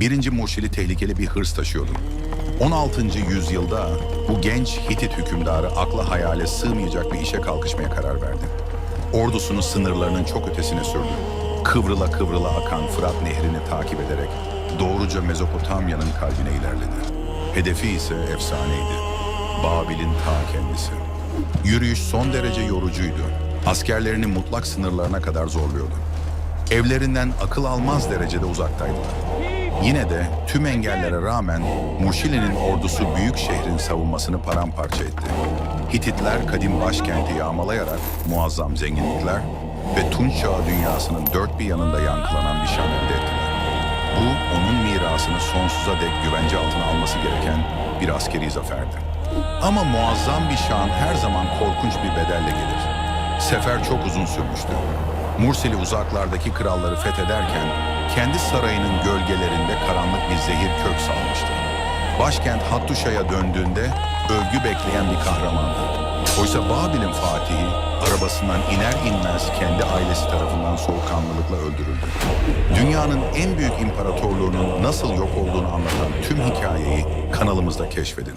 Birinci Murşili tehlikeli bir hırs taşıyordu. 16. yüzyılda bu genç Hitit hükümdarı akla hayale sığmayacak bir işe kalkışmaya karar verdi. Ordusunu sınırlarının çok ötesine sürdü. Kıvrıla kıvrıla akan Fırat nehrini takip ederek doğruca Mezopotamya'nın kalbine ilerledi. Hedefi ise efsaneydi. Babil'in ta kendisi. Yürüyüş son derece yorucuydu. Askerlerini mutlak sınırlarına kadar zorluyordu. Evlerinden akıl almaz derecede uzaktaydılar. Yine de tüm engellere rağmen Murşili'nin ordusu büyük şehrin savunmasını paramparça etti. Hititler kadim başkenti yağmalayarak muazzam zenginlikler ve Tunç Çağı dünyasının dört bir yanında yankılanan bir şan elde ettiler. Bu onun mirasını sonsuza dek güvence altına alması gereken bir askeri zaferdi. Ama muazzam bir şan her zaman korkunç bir bedelle gelir. Sefer çok uzun sürmüştü. Mursili uzaklardaki kralları fethederken kendi sarayının gölgelerinde karanlık bir zehir kök salmıştı. Başkent Hattuşa'ya döndüğünde övgü bekleyen bir kahramandı. Oysa Babil'in fatihi arabasından iner inmez kendi ailesi tarafından soğukkanlılıkla öldürüldü. Dünyanın en büyük imparatorluğunun nasıl yok olduğunu anlatan tüm hikayeyi kanalımızda keşfedin.